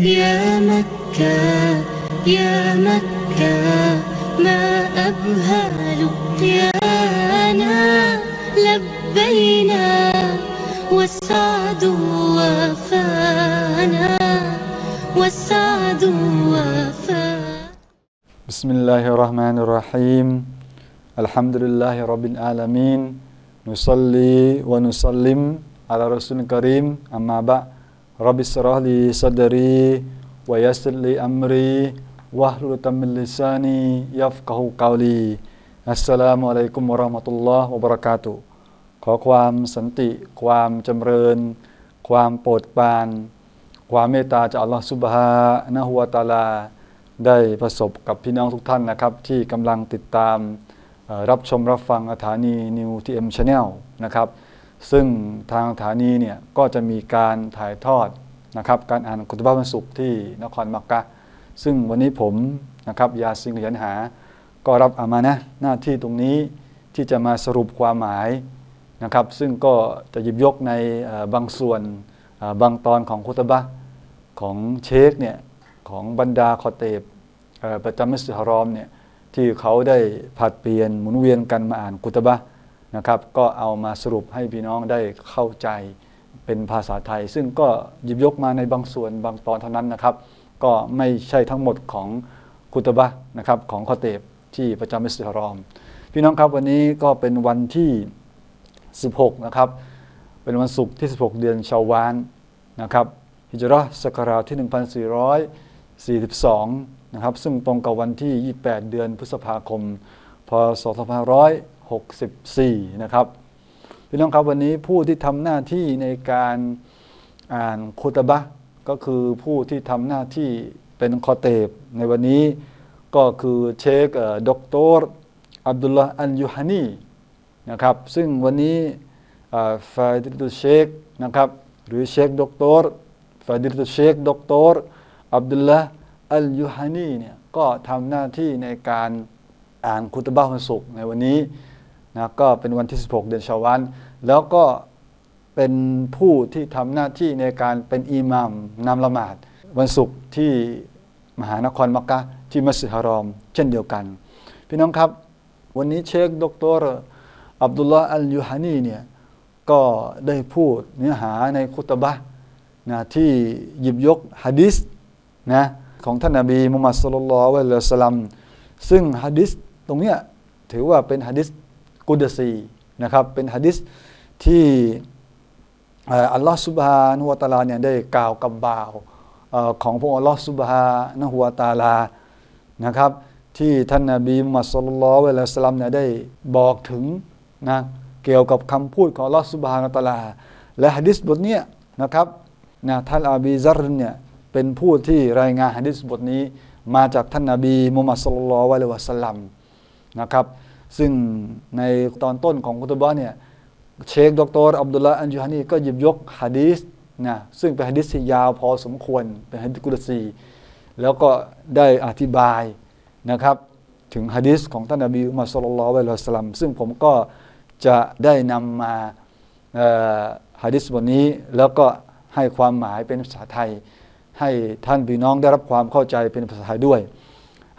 يا مكة يا مكة ما أبهى لقيانا لبينا والسعد وفانا والسعد وفانا بسم الله الرحمن الرحيم. الحمد لله رب العالمين. نصلي ونسلم على رسول الكريم. أما بعد رب اشرح لي صدري ويسر لي أمري واحلل عقدة من لساني يفقه قولي السلام عليكم ورحمة الله وبركاته ขอความสันติ ความจำเริญ ความโปรดปราน ความเมตตาจากอัลลอฮฺซุบฮานะฮูวะตะอาลา ได้ประสบกับพี่น้องทุกท่านนะครับ ที่กำลังติดตามเอ่อรับชมรับฟังสถานีนิวทีเอ็มชาแนลนะครับ ซึ่งทางสถานีเนี่ยก็จะมีการถ่ายทอดนะครับการอ่านคุตบะห์วันศุกร์ที่นครมักกะ ซึ่งวันนี้ผมนะครับยาซิงขยันหา ก็รับอามานะหน้าที่ตรงนี้ที่จะมาสรุปความหมายนะครับ ซึ่งก็จะหยิบยกในบางส่วนบางตอนของคุตบะของเชคเนี่ยของบรรดาคอเตบประจำมัสฮารอมเนี่ยที่เขาได้ผัดเปลี่ยนหมุนเวียนกันมาอ่านคุตบะ นะครับ ก็เอามาสรุปให้พี่น้องได้เข้าใจเป็นภาษาไทย ซึ่งก็หยิบยกมาในบางส่วนบางตอนเท่านั้นนะครับ ก็ไม่ใช่ทั้งหมดของคุตบะนะครับของคอเตบที่ประจำมัสยิดฮารอม พี่น้องครับวันนี้ก็เป็นวันที่ 16 นะครับ เป็นวันศุกร์ที่ 16 เดือนชาวานนะครับฮิจราะห์ศักราที่ 1442 นะครับ ซึ่งตรงกับวันที่ 28 เดือนพฤษภาคม พศ 2564นะครับ พี่น้องครับวันนี้ผู้ที่ทำหน้าที่ในการอ่านคุตบะก็คือผู้ที่ทำหน้าที่เป็นคอเตบในวันนี้ก็คือเชคเอ่อดอกเตอร์อับดุลลาห์อัลยูฮานีนะครับซึ่งวันนี้ฟาดิลุเชคนะครับหรือเชคด็อกเตอร์ฟาดิลุเชคด็อกเตอร์อับดุลละอัลยูฮานีเนี่ยก็ทำหน้าที่ในการอ่านคุตบะห์วันศุกในวันนี้ นะก็เป็นวันที่ 16 เดือนชาวัน แล้วก็เป็นผู้ที่ทำหน้าที่ในการเป็นอิหมัมนำละหมาด วันศุกร์ที่มหานครมักกะที่มัสยิดฮารอม เช่นเดียวกัน พี่น้องครับ วันนี้เชคดอกเตอรอับดุลลาห์อัลยูฮานีเนี่ยก็ได้พูดเนื้อหาในคุตบะนะที่หยิบยกฮะดิษนะของท่านนบีมุฮัมมัดสุลลัลลอฮุอะลัยฮิสัลลัมซึ่งฮะดิษตรงเนี้ยถือว่าเป็นฮะดิษ กุดซีนะครับเป็นฮะดิษที่อัลลอฮฺซุบฮานะฮูวตาลาเนี่ยได้กล่าวกับบ่าวอของพระอัลลอฮฺซุบฮานะฮูวตาลานะครับที่ท่านนบีมุฮัมมัดสุลลัลลอฮุอะลัยฮิวสลัมเนี่ยได้บอกถึงนะเกี่ยวกับคำพูดของอัลลอฮฺสุบฮานาตาลา และฮะดิษบทเนี้ยนะครับนะท่านอาบีซัรเนี่ยเป็นผู้ที่รายงานฮะดิษบทนี้มาจากท่านนบีมุฮัมมัดสุลลัลลอฮุอะลัยฮิวสลัมนะครับ ซึ่งในตอนต้นของคุตบะเนี่ยเชคดรอับดุลลาอันจูฮานีก็หยิบยกฮะดีษนะซึ่งเป็นฮะดิษที่ยาวพอสมควรเป็นฮะดิษกุดซีแล้วก็ได้อธิบายนะครับถึงฮะดิษของท่านนบีมุมัสลลัลลอฮุอะลัสัลัมซึ่งผมก็จะได้นำมาฮะดิษบทนี้แล้วก็ให้ความหมายเป็นภาษาไทย ให้ท่านพี่น้องได้รับความเข้าใจเป็นภาษาไทยด้วย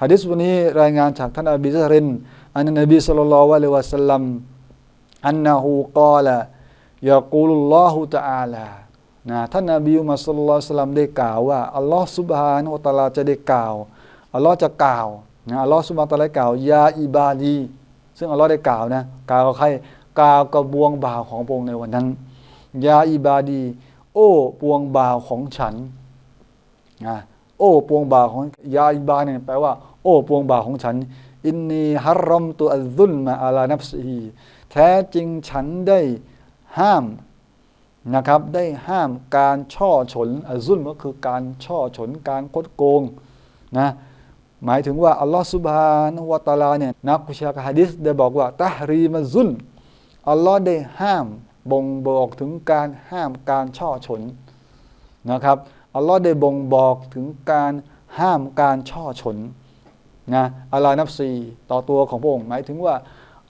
ฮะดิษบทนี้รายงานจากท่านอบีซาริน อันนบีสุลลัลลอฮุอะลัยฮิวะสัลลัมอันนะฮูกาละยากูลุลลอฮุตะอาลานะท่านนบีมุมัสุลแลลสัลลัมได้กล่าวว่าอัลลอฮ์ซุบฮานะฮูวะตะลาจะได้กล่าวอัลลอฮ์จะกล่าวนะอัลลอฮ์ซุบฮานะตะอาลากล่าวยาอิบาดีซึ่งอัลลอฮ์ได้กล่าวนะกล่าวกับใครกล่าวกับบวงบ่าวของพระองค์ในวันนั้นยาอิบาดี โอ้ปวงบ่าวของฉันนะโอ้ปวงบ่าวของยาอิบาเนี่ยแปลว่า โอ้ปวงบ่าวของฉัน อินนีฮัรรอมตุอัลซุลมาอาลานับซีแท้จริงฉันได้ห้ามนะครับ ได้ห้ามการช่อฉนอัลซุลก็คือการช่อฉนการคดโกงนะหมายถึงว่าอัลลอฮฺสุบฮานวะตะอาลาเนี่ยนักวิชากาฮะดิษได้บอกว่าตะฮรีมะซุลอัลลอฮ์ได้ห้ามบ่งบอกถึงการห้ามการช่อฉนนะครับอัลลอฮ์ได้บ่งบอกถึงการห้ามการช่อฉน นะอัลลอฮ์นับซีต่อตัวของพระองค์หมายถึงว่า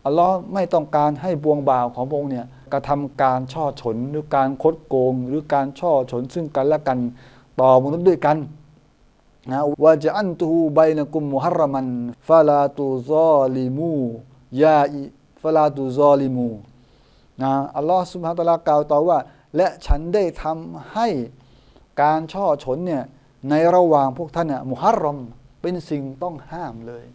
อัลลอฮ์ไม่ต้องการให้บวงบ่าวของพระองค์เนี่ยกระทำการช่อฉนหรือการคดโกง หรือการช่อฉนซึ่งกันและกันต่อมนุษย์ด้วยกันนะวะจะอันตูไบนะกุมมุฮัรรมันฟาลาตุซอลิมูยาอิฟาลาตุซอลิมูนะอัลลอฮ์สุบฮานะตะลากล่าวต่อว่า และฉันได้ทำให้การช่อฉนเนี่ยในระหว่างพวกท่านเนี่ยมุฮัรรอม เป็นสิ่งต้องห้ามเลย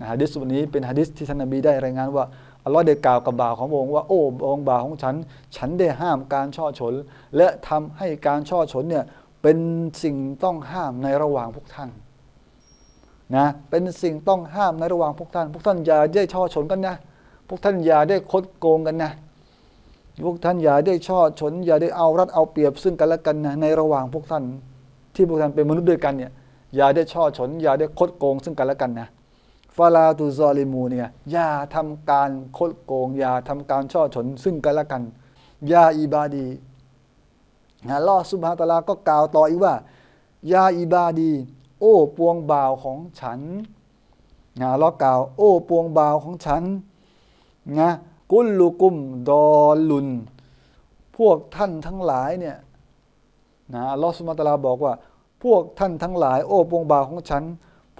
นะฮะดิษบทนี้เป็นฮะดิษที่ท่านนบีได้รายงานว่าอัลลอฮ์ได้กล่าวกับบ่าวขององค์ว่าโอ้องค์บ่าวของฉัน ฉันได้ห้ามการช่อฉน และทำให้การช่อฉนเนี่ยเป็นสิ่งต้องห้ามในระหว่างพวกท่านนะเป็นสิ่งต้องห้ามในระหว่างพวกท่าน พวกท่านอย่าได้ช่อฉนกันนะพวกท่านอย่าได้คดโกงกันนะพวกท่านอย่าได้ช่อฉนอย่าได้เอารัดเอาเปรียบซึ่งกันและกันนะในระหว่างพวกท่าน ที่พวกท่านเป็นมนุษย์ด้วยกันเนี่ย อย่าได้ช่อฉน อย่าได้คดโกงซึ่งกันและกันนะฟาลาตุซอลิมูเนี่ยอย่าทำการคดโกง อย่าทำการช่อฉน ซึ่งกันและกันยาอิบาดีนะลอฮ์ซุบฮาตาลาก็กล่าวต่ออีกว่ายาอิบาดี โอ้ปวงบ่าวของฉันนะลลอฮ์กล่าว โอ้ปวงบ่าวของฉันนะกุลลุกุมดอลลุน พวกท่านทั้งหลายเนี่ยนะลลอฮ์สุบฮาตาลาบอกว่า พวกท่านทั้งหลาย โอ้ปวงบ่าวของฉัน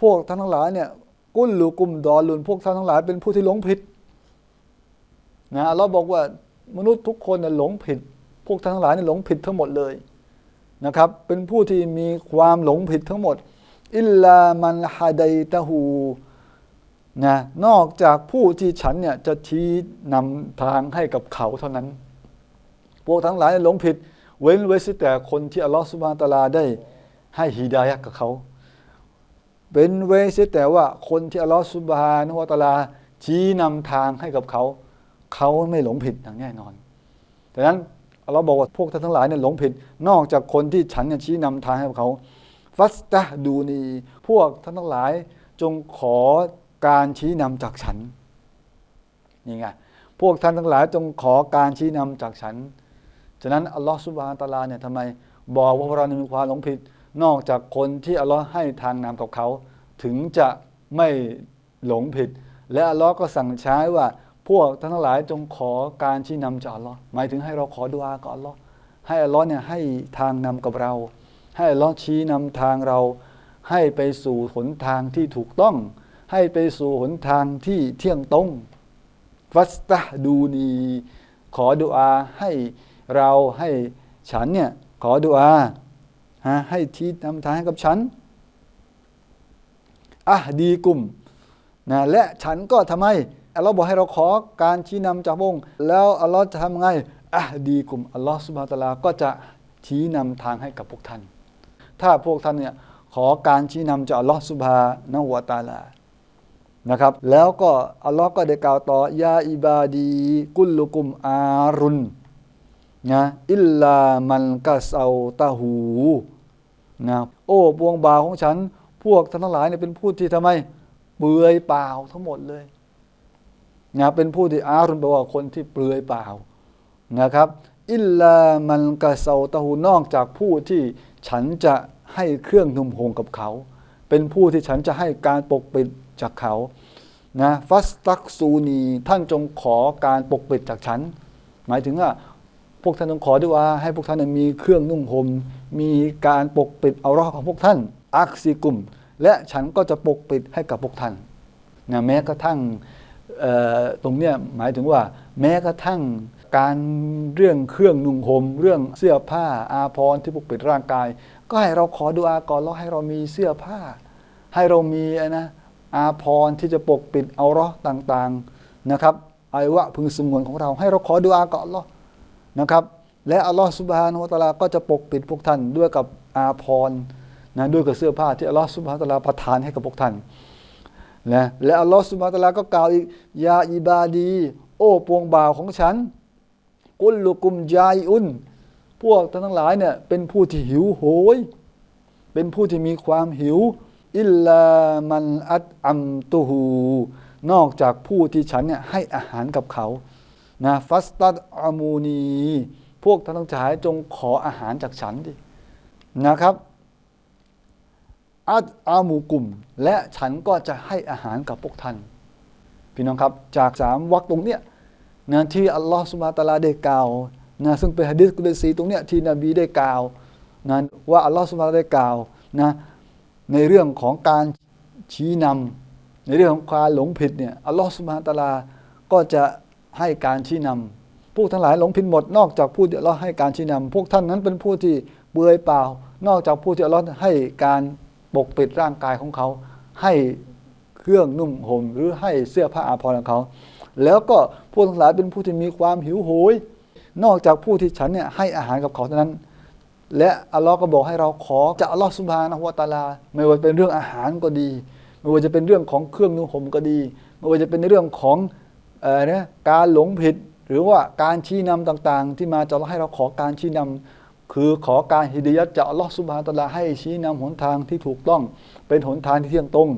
พวกท่านทั้งหลายเนี่ยกุลลุกุมดอลลุนพวกท่านทั้งหลายเป็นผู้ที่หลงผิดนะอัลลอฮ์บอกว่ามนุษย์ทุกคนเนี่ยหลงผิด พวกท่านทั้งหลายเนี่ยหลงผิดทั้งหมดเลยนะครับ เป็นผู้ที่มีความหลงผิดทั้งหมด อิลลามันฮะดัยตะฮูนะนอกจากผู้ที่ฉันเนี่ยจะชี้นำทางให้กับเขาเท่านั้น พวกทั้งหลายหลงผิด เว้นไว้แต่คนที่อัลลอฮฺสุบานตาลาได้ ให้ฮิดายะห์กับเขาเว้นไว้แต่ว่าคนที่อัลลอฮฺสุบฮานะฮูวะตาลา ชี้นำทางให้กับเขา เขาไม่หลงผิดอย่างแน่นอนดังนั้นอัลลอฮ์บอกว่าพวกท่านทั้งหลายเนี่ยหลงผิด นอกจากคนที่ฉันชี้นำทางให้กับเขา ฟัสตะดูนี พวกท่านทั้งหลายจงขอการชี้นำจากฉันนี่ไงพวกท่านทั้งหลายจงขอการชี้นำจากฉัน ฉะนั้นอัลลอฮฺสุบฮานตาลาเนี่ยทำไมบอกว่าพวกเราเนี่ยมีความหลงผิด นอกจากคนที่อัลลอฮ์ให้ทางนำกับเขา ถึงจะไม่หลงผิด และอัลลอฮ์ก็สั่งใช้ว่า พวกท่านทั้งหลายจงขอการชี้นำจากอัลลอฮ์หมายถึงให้เราขอดุอากับอัลลอฮ์ให้อัลลอฮ์เนี่ยให้ทางนำกับเรา ให้อัลลอฮ์ชี้นำทางเรา ให้ไปสู่หนทางที่ถูกต้อง ให้ไปสู่หนทางที่เที่ยงตรงฟัสตะดูนีขอดุอาให้เราให้ฉันเนี่ยขอดุอา ฮะให้ชี้นำทางให้กับฉันอะดีกลุ่มนะและฉันก็ทำไมอัลลอฮ์บอกให้เราขอการชี้นำจากพระองค์แล้วอัลลอฮ์จะทำไงอะดีกลุ่มอัลลอฮ์สุบฮานตะลาก็จะชี้นำทางให้กับพวกท่าน ถ้าพวกท่านเนี่ยขอการชี้นำจากอัลลอฮ์สุบฮานะฮูวตาลานะครับ แล้วก็อัลลอฮ์ก็ได้กล่าวต่อยาอิบาดี กุลลุกุมอารุน นะอิลลามันกะเซาตาหูนะโอ้ปวงบาวของฉัน พวกท่านทั้งหลายเนี่ยเป็นผู้ที่ทำไม เปลือยเปล่าทั้งหมดเลยนะเป็นผู้ที่อารุนแปลว่าคนที่เปลือยเปล่านะครับ อิลลามันกะเซาตาหูนอกจากผู้ที่ฉันจะให้เครื่องนุ่มห่มกับเขา เป็นผู้ที่ฉันจะให้การปกปิดจากเขานะฟัสตักซูนีท่านจงขอการปกปิดจากฉัน หมายถึงว่า พวกท่านต้องขอด้วยว่าให้พวกท่านมีเครื่องนุ่งห่มมีการปกปิดเอารอของพวกท่าน อักซิกุม และฉันก็จะปกปิดให้กับพวกท่านนะแม้กระทั่งตรงเนี้ยหมายถึงว่า แม้กระทั่งการเรื่องเครื่องนุ่งห่มเรื่องเสื้อผ้าอาภรณ์ที่ปกปิดร่างกาย ก็ให้เราขอดูอาก่อนแล้วให้เรามีเสื้อผ้า ให้เรามีนะอาภรณ์ที่จะปกปิดเอารอต่างๆนะครับอวัยวะพึงสมวนของเรา ให้เราขอดูอาก่อนแล้ว นะครับ และอัลลอฮฺสุบฮานาอัลตะลาก็จะปกปิดพวกท่านด้วยกับอาภรณ์นะด้วยกับเสื้อผ้าที่อัลลอฮฺสุบฮานาอัลตะลาประทานให้กับพวกท่านนะและอัลลอฮฺสุบฮานาอัลตะลาก็กล่าวอีกยาอิบาดี โอ้ปวงบ่าวของฉัน กุลลุกุมยายอุนพวกท่านทั้งหลายเนี่ยเป็นผู้ที่หิวโหย เป็นผู้ที่มีความหิวอิลลามันอัตอัมตุฮูนอกจากผู้ที่ฉันเนี่ยให้อาหารกับเขา นะฟัสตัดอามูนี พวกท่านทั้งหลายจงขออาหารจากฉันดินะครับอัตอามูกุม และฉันก็จะให้อาหารกับพวกท่าน พี่น้องครับจากสามวรรคตรงเนี้ยนะที่อัลลอฮฺสุบฮานะตะอาลาได้กล่าวนะซึ่งเป็นฮะดิษกุดซีตรงเนี้ยที่นบีได้กล่าวนะว่าอัลลอฮฺสุบฮานะตาลาได้กล่าวนะในเรื่องของการชี้นำในเรื่องของการหลงผิดเนี่ยอัลลอฮฺสุบฮานตะอาลาก็จะ ให้การชี้นำผู้ทั้งหลายหลงผิดหมด นอกจากผู้ที่อัลอให้การชี้นำพวกท่านนั้นเป็นผู้ที่เบื่อเปล่า นอกจากผู้ที่อัลอให้การปกปิดร่างกายของเขา ให้เครื่องนุ่มห่มหรือให้เสื้อผ้าอาภรณ์ของเขา แล้วก็ผู้ทั้งหลายเป็นผู้ที่มีความหิวโหย นอกจากผู้ที่ฉันเนี่ยให้อาหารกับเขาเท่านั้น และอัลลอฮ์ก็บอกให้เราขอจากอัลลอฮ์สุบฮานะฮูวะตาลา ไม่ว่าจะเป็นเรื่องอาหารก็ดี ไม่ว่าจะเป็นเรื่องของเครื่องนุ่งห่มก็ดี ไม่ว่าจะเป็นในเรื่องของ นี่ยการหลงผิดหรือว่าการชี้นำต่างๆ ที่มาจากอัลลอฮ์ให้เราขอการชี้นำคือขอการฮิดยัดจากอัลลอฮ์สุบฮานะฮูวะตะลาให้ชี้นำหนทางที่ถูกต้องเป็นหนทางที่เที่ยงตรง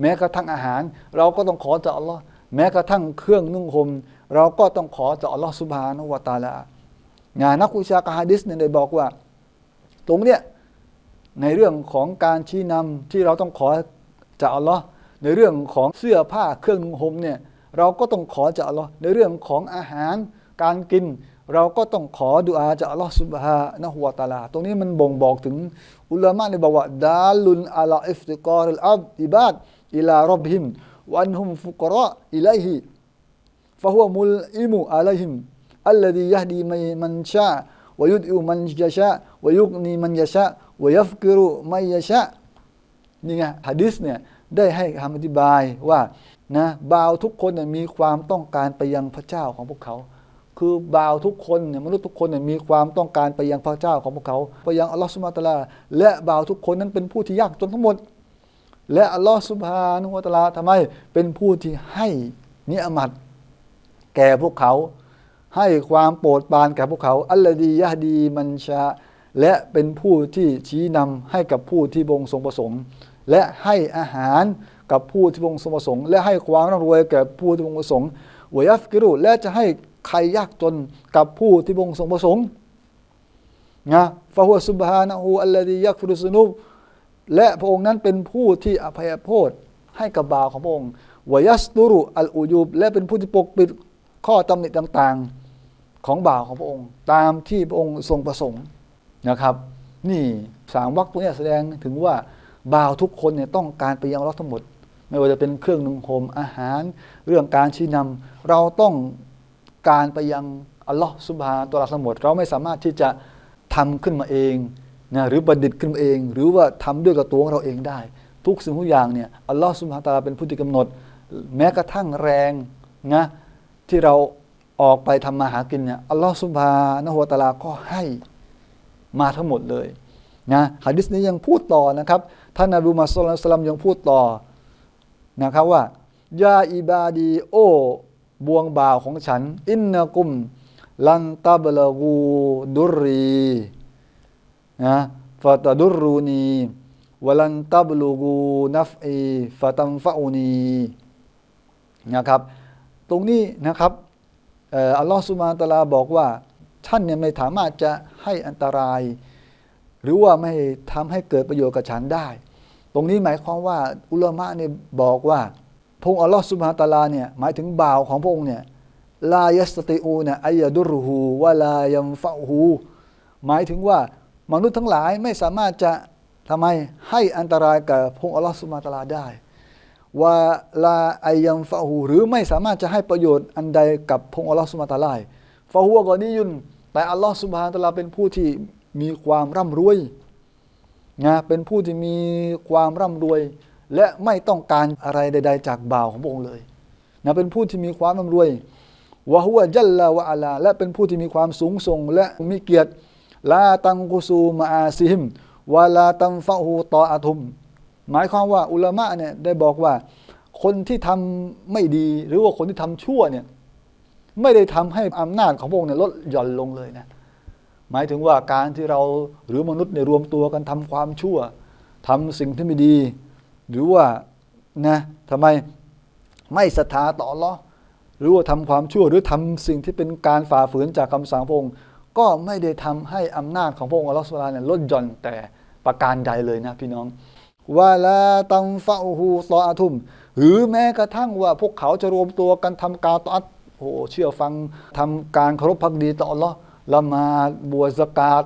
แม้กระทั่งอาหาร เราก็ต้องขอจากอัลลอฮ์แม้กระทั่งเครื่องนุ่งห่มเราก็ต้องขอจากอัลลอฮ์สุบฮานวะตาลางานนักวิชาการฮะดิษเนี่ยได้บอกว่า ตรงเนี้ยในเรื่องของการชี้นำที่เราต้องขอจากอัลลอฮ์ในเรื่องของเสื้อผ้าเครื่องนุ่งห่มเนี่ย เราก็ต้องขอจากอัลลอฮ์ในเรื่องของอาหารการกิน เราก็ต้องขอดุอาจากอัลลอฮ์สุบฮานะฮูวะตะอาลา ตรงนี้มันบ่งบอกถึงอุลามะเนี่ยบอกว่าดาลุนอัลาอิฟติกอรุลอับอิบาดอิลารบฮิมวันฮุมฟุกราอิลัยฮิ فهو ملئم عليهم الذي يهدي من- من شاء ويدعو من يشاء ويغني من يشاء ويفقر من يشاء นี่ไงฮะดิษเนี่ยได้ให้คำอธิบายว่า นะบ่าวทุกคนเนี่ยมีความต้องการไปยังพระเจ้าของพวกเขา คือบ่าวทุกคนเนี่ยมนุษย์ทุกคนเนี่ยมีความต้องการไปยังพระเจ้าของพวกเขาไปยังอัลลอฮฺสุบฮานตะอาลา และบ่าวทุกคนนั้นเป็นผู้ที่ยากจนทั้งหมด และอัลลอฮฺสุบฮานะฮูวะตะอาลาทำไมเป็นผู้ที่ให้เนิยมัตแก่พวกเขา ให้ความโปรดปรานแก่พวกเขาอัลลอดียะดีมันชาและเป็นผู้ที่ชี้นำให้กับผู้ที่บงทรงประสงค์ และให้อาหาร กับผู้ที่บงทรงประสงค์ และให้ความร่ำรวยแก่ผู้ที่บงประสงค์วยัฟกิรุและจะให้ใครยากจนกับผู้ที่บงทรงประสงค์นะฟะฮุวะซุบฮานะฮูอัลลดียักฟิรุสุนุบและพระองค์นั้นเป็นผู้ที่อภัยโทษให้กับบ่าวของพระองค์วยัสตุรุอัลอูยูบและเป็นผู้ที่ปกปิดข้อตำหนิต่างๆของบ่าวของพระองค์ ตามที่พระองค์ทรงประสงค์นะครับ นี่สามวรรคตรงเนี้แสดงถึงว่าบ่าวทุกคนเนี่ยต้องการไปยังอัลเลอฮ์ทั้งหมด ไม่ว่าจะเป็นเครื่องนุ่งห่มอาหาร เรื่องการชี้นำเราต้องการไปยังอัลลอฮ์สุบฮานะตัวเราทั้งหมด เราไม่สามารถที่จะทำขึ้นมาเองนะหรือประดิษฐ์ขึ้นมาเอง หรือว่าทำด้วยกับตัวของเราเองได้ ทุกสิ่งทุกอย่างเนี่ยอัลลอฮ์สุบฮานะตาลาเป็นผู้ที่กำหนด แม้กระทั่งแรงนะที่เราออกไปทำมาหากินเนี่ยอัลลอฮฺสุบฮานะฮูวตะอาลาก็ให้มาทั้งหมดเลยนะฮะดิษนี้ยังพูดต่อนะครับท่านนบีมุฮัมมัดสุลตัลลัมยังพูดต่อ นะครับว่ายาอิบาดีโอบวงบ่าวของฉัน อินนกุม ลันตับลกูดุรีนะฟาตดุรูนีวลันตับลูกูนัฟอีฟาตัมฟะอูนีนะครับ ตรงนี้นะครับอัลลอฮฺสุบานตลาบอกว่า ท่านเนี่ยไม่สามารถจะให้อันตราย หรือว่าไม่ทำให้เกิดประโยชน์กับฉันได้ ตรงนี้หมายความว่าอุลามะเนี่ยบอกว่าพงอัลลอฮฺสุบฮานตะอาลาเนี่ยหมายถึงบ่าวของพระองค์เนี่ยลายัสติอูเนี่ยอายดุรุฮูวะลายัมฟะฮูหมายถึงว่ามนุษย์ทั้งหลายไม่สามารถจะทำไมให้อันตรายกับพงอัลลอฮฺสุบฮานตะอาลาได้ว่าลาอายัมฟะฮูหรือไม่สามารถจะให้ประโยชน์อันใดกับพงอัลลอฮฺสุบฮานตะอาลาฟะฮูวะกอนียุนแต่อัลลอฮฺสุบฮานตะอาลาเป็นผู้ที่มีความร่ำรวย นะเป็นผู้ที่มีความร่ำรวย และไม่ต้องการอะไรใด ๆ จากบ่าวของพระองค์เลยนะเป็นผู้ที่มีความร่ำรวยวะฮุวะจัลลาวะอาลา และเป็นผู้ที่มีความสูงส่งและมีเกียรติลาตังกุซูมาอาซิมวะลาตัมฟะฮูตออาทุม หมายความว่าอุลามะเนี่ยได้บอกว่า คนที่ทำไม่ดีหรือว่าคนที่ทำชั่วเนี่ยไม่ได้ทำให้อำนาจของพระองค์เนี่ยลดหย่อนลงเลยนะ หมายถึงว่าการที่เราหรือมนุษย์เนี่ยรวมตัวกันทำความชั่วทำสิ่งที่ไม่ดี หรือว่านะทำไมไม่ศรัทธาต่ออัลเลอหรือว่าทำความชั่วหรือทำสิ่งที่เป็นการฝ่าฝืนจากคำสั่งพระองค์ก็ไม่ได้ทำให้อำนาจของพระองค์อัลลอฮฺสุบฮานะฮูวะตาลาเนี่ยลดหย่อนแต่ประการใดเลยนะพี่น้องวาลาตัมฟะฮูตออาทุม หรือแม้กระทั่งว่าพวกเขาจะรวมตัวกันทำการตออัตโอ้เชื่อฟังทำการเคารพพักดีต่ออัลลอฮ์ ละมาบวชสกาด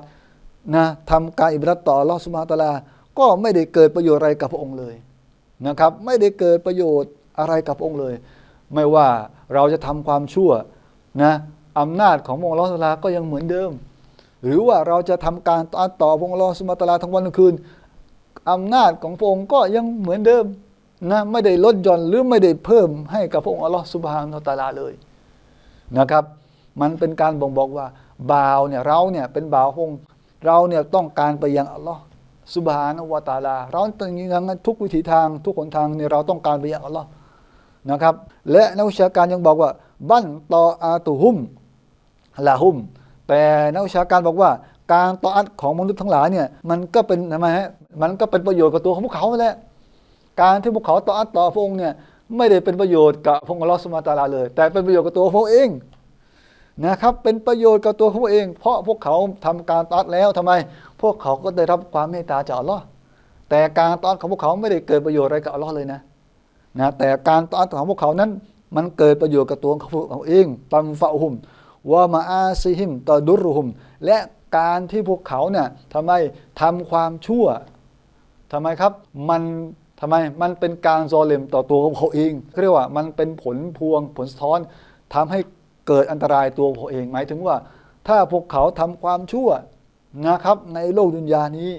นะทำการอิบาดัตต่อลลอสุบฮาตลา ก็ไม่ได้เกิดประโยชน์อะไรกับพระองค์เลยนะครับ ไม่ได้เกิดประโยชน์อะไรกับพระองค์เลย ไม่ว่าเราจะทำความชั่วนะอำนาจของพระองค์ลลอสุบฮาตลาก็ยังเหมือนเดิม หรือว่าเราจะทำการต่อต่อพระองค์ลลอสุบฮาตลาทั้งวันทั้งคืนอำนาจของพระองค์ก็ยังเหมือนเดิมนะไม่ได้ลดหย่อนหรือไม่ได้เพิ่มให้กับพระองค์อัลลอฮฺสุบฮานตะอาลาเลยนะครับ มันเป็นการบ่งบอกว่า บ่าวเนี่ยเราเนี่ยเป็นบ่าวองพงเราเนี่ยต้องการไปยังอัลลอฮฺสุบฮานะวะตาลา เราต้องยังทุกวิถีทางทุกหนทางเนี่ยเราต้องการไปยังอัลลอฮ์นะครับ และนักวิชาการยังบอกว่า บั้นตออาตุฮุมละหุม แต่นักวิชาการบอกว่า การต่ออัดของมนุษย์ทั้งหลายเนี่ยมันก็เป็นทำไมฮะมันก็เป็นประโยชน์กับตัวของพวกเขาแหละการที่พวกเขาต่ออัดต่อพระองค์เนี่ยไม่ได้เป็นประโยชน์กับพระองค์อัลลอฮฺสุบฮาตาลาเลย แต่เป็นประโยชน์กับตัวพระองค์เอง นะครับเป็นประโยชน์กับตัวเขาเอง เพราะพวกเขาทำการตัดแล้วทำไม พวกเขาก็ได้รับความเมตตาจากอัลลอฮ์แต่การตัดของพวกเขาไม่ได้เกิดประโยชน์อะไรกับอัลลอฮ์เลยนะนะแต่การตัดของพวกเขานั้น มันเกิดประโยชน์กับตัวของเขาเองตัมฟะฮุมวะมาอาซิฮิมตอดุรุฮุมและการที่พวกเขาเนี่ยทำไมทำความชั่วทำไมครับมันทำไมมันเป็นการซอเลมต่อตัวของเขาเองเรียกว่ามันเป็นผลพวงผลสะท้อนทำให้ เกิดอันตรายตัวเขาเองหมายถึงว่า ถ้าพวกเขาทำความชั่วนะครับ ในโลกดุนยานี้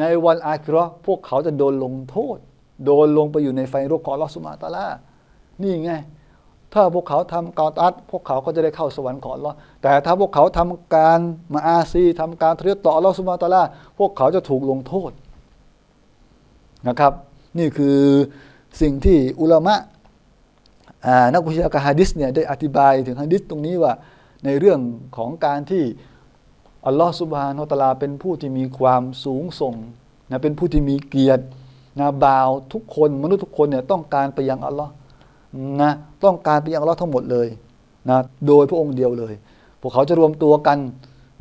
ในวันอาคิราพวกเขาจะโดนลงโทษ โดนลงไปอยู่ในไฟรกของลอสุบฮาตาลานี่ไง ถ้าพวกเขาทำกาตัดพวกเขาก็จะได้เข้าสวรรค์ของอัลลอแต่ถ้าพวกเขาทำการมาอาซีทำการทะเลาะต่อลอสุบฮาตาลาพวกเขาจะถูกลงโทษนะครับ นี่คือสิ่งที่อุลามะ นักวิชาการฮะดิษเนี่ยได้อธิบายถึงฮะดิษตรงนี้ว่าในเรื่องของการที่อัลลอฮฺสุบฮานาอัลตลาเป็นผู้ที่มีความสูงส่งนะเป็นผู้ที่มีเกียรตินะบ่าวทุกคนมนุษย์ทุกคนเนี่ยต้องการไปยังอัลลอฮ์นะต้องการไปยังอัลลอฮ์ทั้งหมดเลยนะโดยพระองค์เดียวเลย พวกเขาจะรวมตัวกัน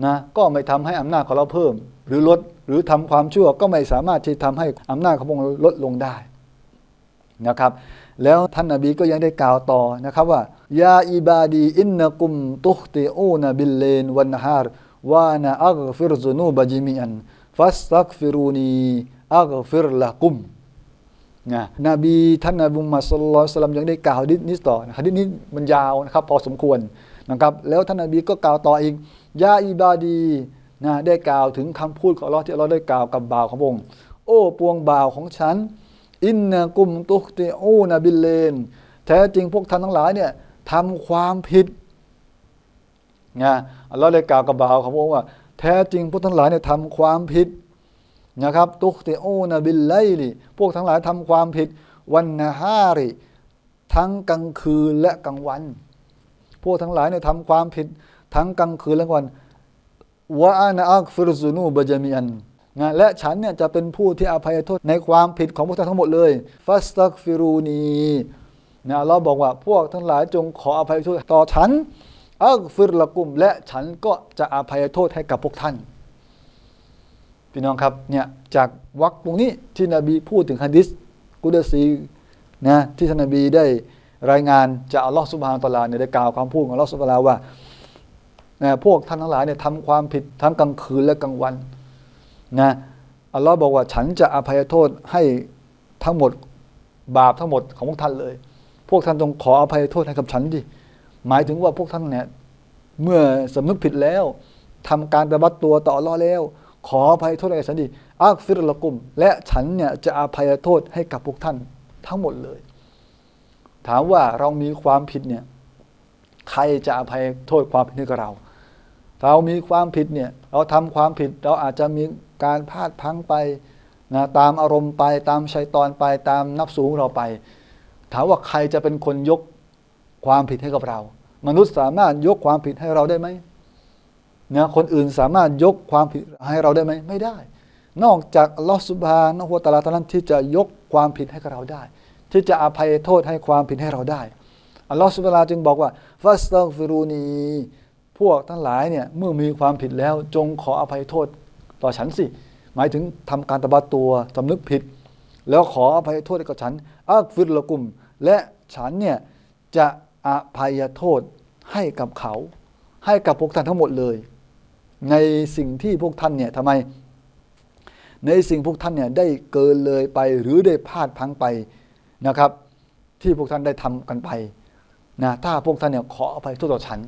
นะก็ไม่ทำให้อำนาจของเราเพิ่ม หรือลดหรือทำความชั่วก็ไม่สามารถที่ทำให้อำนาจของพระองค์ลดลงได้นะครับ แล้วท่านนาบีก็ยังได้กล่าวต่อนะครับว่ายาอิบาดีอินนักุมตุขติอูนบิลเลนวันฮาร์วานะอักฟิรซุนูบะจิมิอันฟัสตักฟิรูนีอักฟิรละกุมนะนบีท่านนบีมุฮัมมัดสุลลัลออะลัยฮิวะซัลลัมยังได้กล่าวดิษนี้ต่อนะฮะดิษนี้มันยาวนะครับพอสมควรนะครับแล้วท่านนบีก็กล่าวต่ออีกยาอิบาดีนะได้กล่าวถึงคำพูดของเราที่เราได้กล่าวกับบ่าวของพระองค์ โอ้ปวงบ่าวของฉัน อินนะกุมตุกติอูนบิลเลน แท้จริงพวกท่านทั้งหลายเนี่ยทำความผิดนะอัลลอฮ์ได้กล่าวกับบ่าวของพระองค์ว่า แท้จริงพวกทั้งหลายเนี่ยทำความผิดนะครับ ตุกติอูนบิลไลลิพวกทั้งหลายทำความผิด วันนาฮาริ ทั้งกลางคืนและกลางวัน พวกทั้งหลายเนี่ยทำความผิด ทั้งกลางคืนและกลางวันวะอานะอักฟิรซุนูบะจามีอัน นะและฉันเนี่ยจะเป็นผู้ที่อภัยโทษในความผิดของพวกท่านทั้งหมดเลยฟัสตักฟิรูนีนะเราบอกว่าพวกทั้งหลายจงขออภัยโทษต่อฉันอักฟิรละกุม และฉันก็จะอภัยโทษให้กับพวกท่านพี่น้องครับเนี่ยจากวรรคตรงนี้ที่นบีพูดถึงฮะดิษกุดซีนะที่ท่านนบีได้รายงานจากอัลลอฮฺสุบฮานตะลาเนี่ยได้กล่าวความพูดของอัลลอฮฺสุบฮานลาว่านะพวกท่านทั้งหลายเนี่ยทำความผิดทั้งกลางคืนและกลางวัน นะอัลลอฮ์บอกว่าฉันจะอภัยโทษให้ทั้งหมดบาปทั้งหมดของพวกท่านเลย พวกท่านจงขออภัยโทษให้กับฉันดิหมายถึงว่าพวกท่านเนี่ยเมื่อสำนึกผิดแล้วทำการปฏิบัติตัวต่ออัลลอฮ์แล้ว ขออภัยโทษให้ฉันดิอักฟิรละกุม และฉันเนี่ยจะอภัยโทษให้กับพวกท่านทั้งหมดเลย ถามว่าเรามีความผิดเนี่ยใครจะอภัยโทษความผิดให้กับเรา เรามีความผิดเนี่ย เราทำความผิดเราอาจจะมี การพลาดพังไปนะตามอารมณ์ไปตามชัยตอนไปตามนับสูงเราไป ถามว่าใครจะเป็นคนยกความผิดให้กับเรา มนุษย์สามารถยกความผิดให้เราได้ไหมนะคนอื่นสามารถยกความผิดให้เราได้ไหมไม่ได้ นอกจากลอสุบานะฮูวตาลาเท่านั้นที่จะยกความผิดให้กับเราได้ ที่จะอภัยโทษให้ความผิดให้เราได้อัลลอฮฺสุบฮาจึงบอกว่าฟัสตัฟิรูนีพวกทั้งหลายเนี่ยเมื่อมีความผิดแล้วจงขออภัยโทษ ต่อฉันสิ หมายถึงทำการตบัดตัวสำนึกผิด แล้วขออภัยโทษให้กับฉันอักฟิรละกุม และฉันเนี่ยจะอภัยโทษให้กับเขา ให้กับพวกท่านทั้งหมดเลย ในสิ่งที่พวกท่านเนี่ยทำไม ในสิ่งพวกท่านเนี่ยได้เกินเลยไปหรือได้พลาดพังไปนะครับ ที่พวกท่านได้ทำกันไปนะถ้าพวกท่านเนี่ยขออภัยโทษต่อฉัน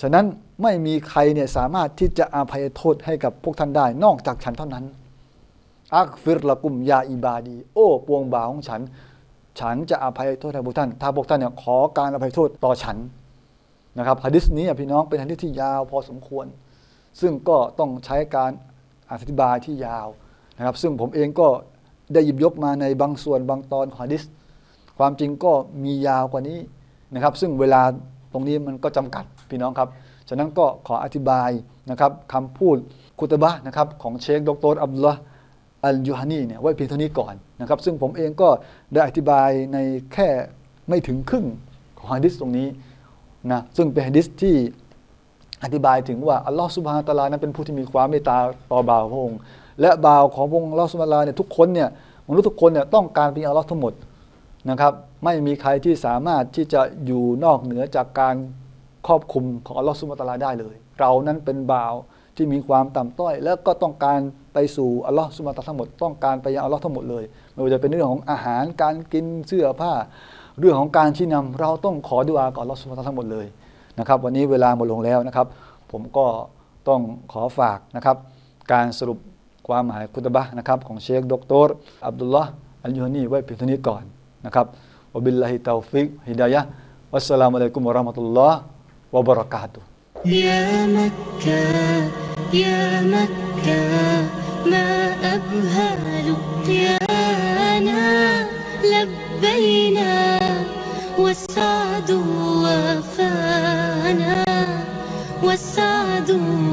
ฉะนั้น ไม่มีใครเนี่ยสามารถที่จะอภัยโทษให้กับพวกท่านได้ นอกจากฉันเท่านั้น อักฟิรละกุมยาอิบาดี โอ้ปวงบ่าวของฉัน ฉันจะอภัยโทษให้พวกท่าน ถ้าพวกท่านเนี่ยขอการอภัยโทษต่อฉันนะครับฮะดิษนี้พี่น้องเป็นฮะดิษที่ยาวพอสมควร ซึ่งก็ต้องใช้การอธิบายที่ยาวนะครับ ซึ่งผมเองก็ได้หยิบยกมาในบางส่วนบางตอนของฮะดิษความจริงก็มียาวกว่านี้นะครับ ซึ่งเวลาตรงนี้มันก็จำกัดพี่น้องครับ ฉะนั้นก็ขออธิบายนะครับคำพูดคุตบะนะครับของเชคดรอับดุลละอัลยูฮานีเนี่ยไว้เพียงเท่านี้ก่อนนะครับซึ่งผมเองก็ได้อธิบายในแค่ไม่ถึงครึ่งของฮะดิษตรงนี้นะซึ่งเป็นฮะดิษที่อธิบายถึงว่าอัลลอฮฺสุบฮานตะลานั้นเป็นผู้ที่มีความเมตตาต่อบ่าวพระองค์และบ่าวของพระองค์อัลลอฮฺสุบฮานตะอาลาเนี่ยทุกคนเนี่ยมนุษย์ทุกคนเนี่ยต้องการเป็นอัลลอฮ์ทั้งหมดนะครับไม่มีใครที่สามารถที่จะอยู่นอกเหนือจากการ ครอบคลุมของอัลลอฮฺสุบตาลาได้เลย เรานั้นเป็นบ่าวที่มีความต่ำต้อย แล้วก็ต้องการไปสู่อัลลอฮฺสุบตาลาทั้งหมดต้องการไปยังอัลลอฮ์ทั้งหมดเลยไม่ว่าจะเป็นเรื่องของอาหารการกินเสื้อผ้า เรื่องของการชี้นำเราต้องขอดุอากับอัลลอฮฺสุบตาลาทั้งหมดเลยนะครับวันนี้เวลาหมดลงแล้วนะครับ ผมก็ต้องขอฝากนะครับ การสรุปความหมายคุตบะนะครับของเชคดรอับดุลลอฮ์อัลยูฮานีไว้เพียงเท่านี้ก่อนนะครับวบิลลาฮิตาฟิกฮิดายะวัสสลามุอะลัยกุมวะเราะห์มะตุลลอฮ์ وبركاته. يا مكة يا مكة ما أبهى لقيانا لبينا والسعد وفانا والسعد وفانا